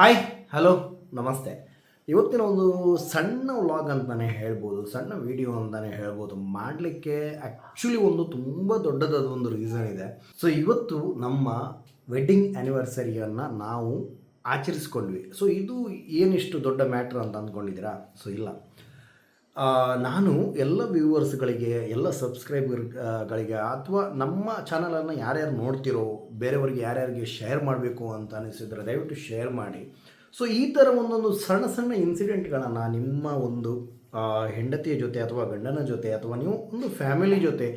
Hi hello ನಮಸ್ತೆ. ಇವತ್ತಿನ ಒಂದು ಸಣ್ಣ ವ್ಲಾಗ್ ಅಂತಲೇ ಹೇಳ್ಬೋದು, ಸಣ್ಣ ವಿಡಿಯೋ ಅಂತಲೇ ಹೇಳ್ಬೋದು. ಮಾಡಲಿಕ್ಕೆ ಆ್ಯಕ್ಚುಲಿ ಒಂದು ತುಂಬ ದೊಡ್ಡದಾದ ಒಂದು ರೀಸನ್ ಇದೆ. ಸೊ ಇವತ್ತು ನಮ್ಮ ವೆಡ್ಡಿಂಗ್ ಆ್ಯನಿವರ್ಸರಿಯನ್ನು ನಾವು ಆಚರಿಸ್ಕೊಂಡ್ವಿ. ಸೊ ಇದು ಏನಿಷ್ಟು ದೊಡ್ಡ ಮ್ಯಾಟ್ರ್ ಅಂತ ಅಂದ್ಕೊಂಡಿದ್ದೀರಾ? ಸೊ ಇಲ್ಲ. ನಾನು ಎಲ್ಲ ವ್ಯೂವರ್ಸ್ಗಳಿಗೆ ಎಲ್ಲ ಸಬ್ಸ್ಕ್ರೈಬರ್ಗಳಿಗೆ ಅಥವಾ ನಮ್ಮ ಚಾನಲನ್ನು ಯಾರ್ಯಾರು ನೋಡ್ತಿರೋ, ಬೇರೆಯವ್ರಿಗೆ ಯಾರ್ಯಾರಿಗೆ ಶೇರ್ ಮಾಡಬೇಕು ಅಂತ ಅನಿಸಿದರೆ ದಯವಿಟ್ಟು ಶೇರ್ ಮಾಡಿ. ಸೊ ಈ ಥರ ಒಂದೊಂದು ಸಣ್ಣ ಸಣ್ಣ ಇನ್ಸಿಡೆಂಟ್ಗಳನ್ನು ನಿಮ್ಮ ಒಂದು ಹೆಂಡತಿಯ ಜೊತೆ ಅಥವಾ ಗಂಡನ ಜೊತೆ ಅಥವಾ ನೀವು ಒಂದು ಫ್ಯಾಮಿಲಿ ಜೊತೆ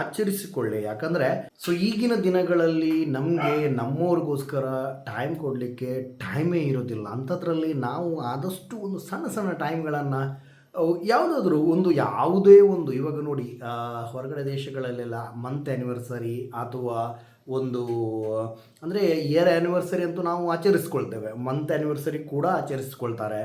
ಆಚರಿಸಿಕೊಳ್ಳಿ. ಯಾಕಂದರೆ ಸೊ ಈಗಿನ ದಿನಗಳಲ್ಲಿ ನಮಗೆ, ನಮ್ಮವ್ರಿಗೋಸ್ಕರ ಟೈಮ್ ಕೊಡಲಿಕ್ಕೆ ಟೈಮೇ ಇರೋದಿಲ್ಲ. ಅಂಥದ್ರಲ್ಲಿ ನಾವು ಆದಷ್ಟು ಒಂದು ಸಣ್ಣ ಸಣ್ಣ ಟೈಮ್ಗಳನ್ನು ಯಾವುದಾದ್ರೂ ಒಂದು ಯಾವುದೇ ಒಂದು, ಇವಾಗ ನೋಡಿ ಹೊರಗಡೆ ದೇಶಗಳಲ್ಲೆಲ್ಲ ಮಂತ್ ಆ್ಯನಿವರ್ಸರಿ ಅಥವಾ ಒಂದು, ಅಂದರೆ ಇಯರ್ ಆ್ಯನಿವರ್ಸರಿ ಅಂತೂ ನಾವು ಆಚರಿಸ್ಕೊಳ್ತೇವೆ. ಮಂತ್ ಆ್ಯನಿವರ್ಸರಿ ಕೂಡ ಆಚರಿಸ್ಕೊಳ್ತಾರೆ.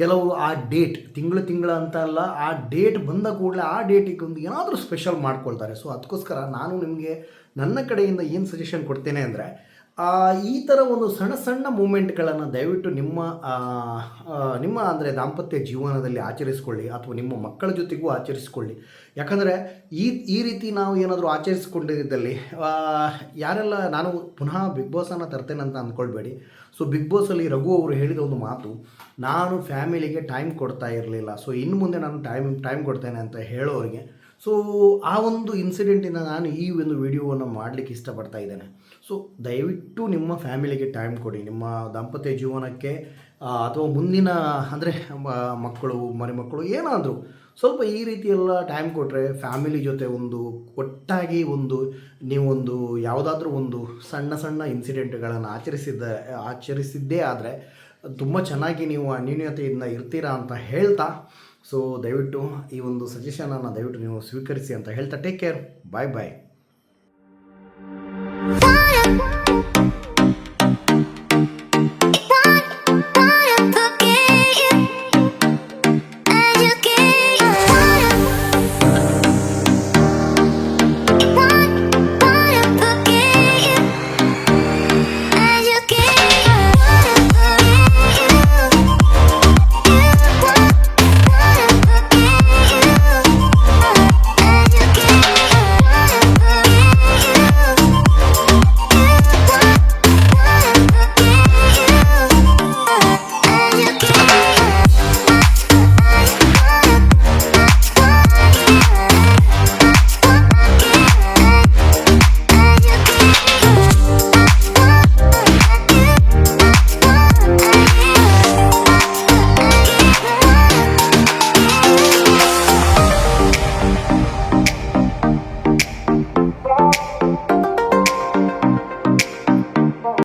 ಕೆಲವು ಆ ಡೇಟ್ ತಿಂಗಳು ತಿಂಗಳ ಅಂತ ಅಲ್ಲ, ಆ ಡೇಟ್ ಬಂದ ಕೂಡಲೇ ಆ ಡೇಟಿಗೆ ಒಂದು ಏನಾದರೂ ಸ್ಪೆಷಲ್ ಮಾಡ್ಕೊಳ್ತಾರೆ. ಸೊ ಅದಕ್ಕೋಸ್ಕರ ನಾನು ನಿಮಗೆ ನನ್ನ ಕಡೆಯಿಂದ ಏನು ಸಜೆಷನ್ ಕೊಡ್ತೇನೆ ಅಂದರೆ ಈ ಥರ ಒಂದು ಸಣ್ಣ ಸಣ್ಣ ಮೂಮೆಂಟ್ಗಳನ್ನು ದಯವಿಟ್ಟು ನಿಮ್ಮ ನಿಮ್ಮ ಅಂದರೆ ದಾಂಪತ್ಯ ಜೀವನದಲ್ಲಿ ಆಚರಿಸ್ಕೊಳ್ಳಿ ಅಥವಾ ನಿಮ್ಮ ಮಕ್ಕಳ ಜೊತೆಗೂ ಆಚರಿಸ್ಕೊಳ್ಳಿ. ಯಾಕಂದರೆ ಈ ಈ ರೀತಿ ನಾವು ಏನಾದರೂ ಆಚರಿಸ್ಕೊಂಡಿದ್ದಲ್ಲಿ ಯಾರೆಲ್ಲ ನಾನು ಪುನಃ ಬಿಗ್ ಬಾಸನ್ನು ತರ್ತೇನೆ ಅಂತ ಅಂದ್ಕೊಳ್ಬೇಡಿ ಸೊ, ಬಿಗ್ ಬಾಸಲ್ಲಿ ರಘು ಅವರು ಹೇಳಿದ ಒಂದು ಮಾತು, ನಾನು ಫ್ಯಾಮಿಲಿಗೆ ಟೈಮ್ ಕೊಡ್ತಾ ಇರಲಿಲ್ಲ, ಸೊ ಇನ್ನು ಮುಂದೆ ನಾನು ಟೈಮ್ ಟೈಮ್ ಕೊಡ್ತೇನೆ ಅಂತ ಹೇಳೋರಿಗೆ ಸೊ ಆ ಒಂದು ಇನ್ಸಿಡೆಂಟಿಂದ ನಾನು ಈ ಒಂದು ವಿಡಿಯೋವನ್ನು ಮಾಡಲಿಕ್ಕೆ ಇಷ್ಟಪಡ್ತಾ ಇದ್ದೇನೆ. ಸೊ ದಯವಿಟ್ಟು ನಿಮ್ಮ ಫ್ಯಾಮಿಲಿಗೆ ಟೈಮ್ ಕೊಡಿ. ನಿಮ್ಮ ದಾಂಪತ್ಯ ಜೀವನಕ್ಕೆ ಅಥವಾ ಮುಂದಿನ, ಅಂದರೆ ಮಕ್ಕಳು, ಮರಿಮಕ್ಕಳು ಏನಾದರೂ ಸ್ವಲ್ಪ ಈ ರೀತಿ ಎಲ್ಲ ಟೈಮ್ ಕೊಟ್ಟರೆ ಫ್ಯಾಮಿಲಿ ಜೊತೆ ಒಂದು ಒಟ್ಟಾಗಿ ಒಂದು, ನೀವೊಂದು ಯಾವುದಾದ್ರೂ ಒಂದು ಸಣ್ಣ ಸಣ್ಣ ಇನ್ಸಿಡೆಂಟ್ಗಳನ್ನು ಆಚರಿಸಿದ್ದ, ಆಚರಿಸಿದ್ದೇ ಆದರೆ, ತುಂಬ ಚೆನ್ನಾಗಿ ನೀವು ಅನ್ಯೂನ್ಯತೆಯಿಂದ ಇರ್ತೀರಾ ಅಂತ ಹೇಳ್ತಾ ಸೊ ದಯವಿಟ್ಟು ಈ ಒಂದು ಸಜೆಷನನ್ನು ದಯವಿಟ್ಟು ನೀವು ಸ್ವೀಕರಿಸಿ ಅಂತ ಹೇಳ್ತಾ ಟೇಕ್ ಕೇರ್ ಬಾಯ್ ಬಾಯ್